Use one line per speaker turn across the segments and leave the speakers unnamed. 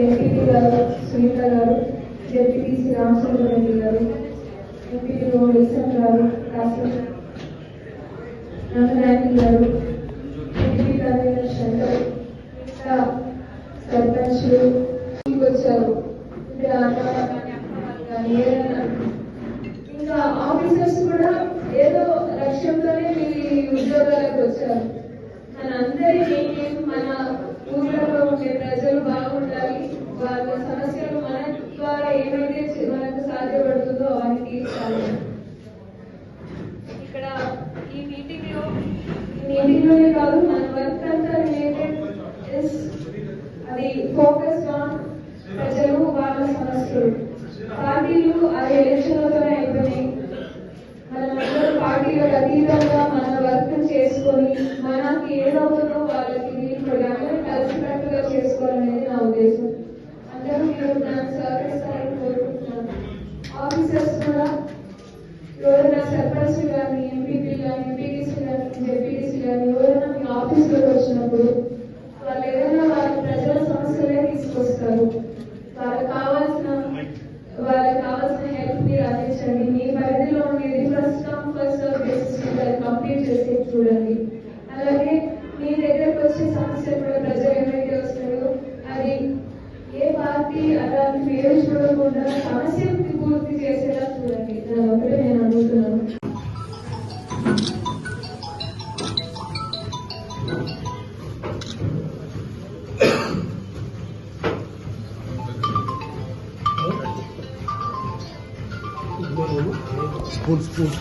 MPT గారు సునీత గారు ZPTC Ramachandra Reddy గారు ఎంపీటీ గారు కాసిం రంగనాయకి గారు ఈ కాదు మన వర్క్ అంతా రిలేటెడ్ అది ఫోకస్ ఆన్ ప్రజలు వాళ్ళ సమస్యలు. పార్టీలు అది ఎలక్షన్లతోనే అయిపోయినాయి. మనమందరం పార్టీలకు అతీతంగా మన వర్క్ చేసుకొని మనకి ఏదవుతుందో వాళ్ళకి వీలు అందరూ కలిసికట్టుగా చేసుకోవాలనేది నా ఉద్దేశం. అందరూ మీరు నాకు సహకరిస్తారని కోరుకుంటున్నాను. ఆఫీసర్స్ కూడా నా సర్పంచ్ కానీ ఎంపీపీ కానీ ఎంపీటీసీ కానీ జెడ్పీటీసీ కానీ
se relacionamento ಸ್ಪೂನ್ ಸ್ಪೂನ್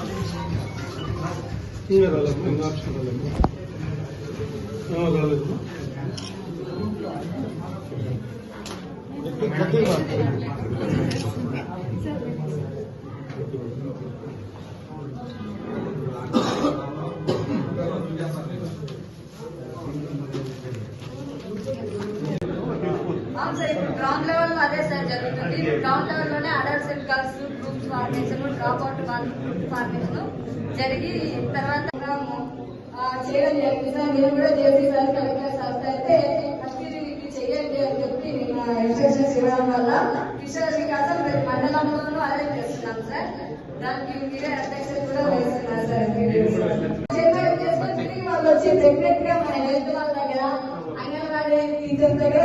ನೀವೇ ರಾಲಮ್ಮ ಎಲ್ಲ ಹಾಕ್ಸ್ಕೊಡಲ್ಲಮ್ಮ ನಾವು ರಾಲಮ್ಮ
ಕತ್ತಿಲ್ಲ సార్ ఇప్పుడు గ్రౌండ్ లెవెల్లో అదే సార్ జరుగుతుంది. Ground లెవెల్లోనే adults and girls groups formation drop out formation జరిగి తర్వాత చేయడం జరిగింది సార్. నేను కూడా చేసి సార్ కలెక్టర్ సార్. అయితే ఫస్ట్ ఇది చేయండి అని చెప్పి నేను ఇన్స్ట్రక్షన్స్ ఇవ్వడం వల్ల కిషోర్ వికాసం మండలంలోనూ అరేంజ్ చేస్తున్నాం సార్. దానికి మీరే అధ్యక్షత కూడా వేస్తున్నారు సార్. వాళ్ళు వచ్చి ప్రెగ్నెంట్గా మన హెల్త్ వాళ్ళ దగ్గర అంగన్వాడీ టీచర్ దగ్గర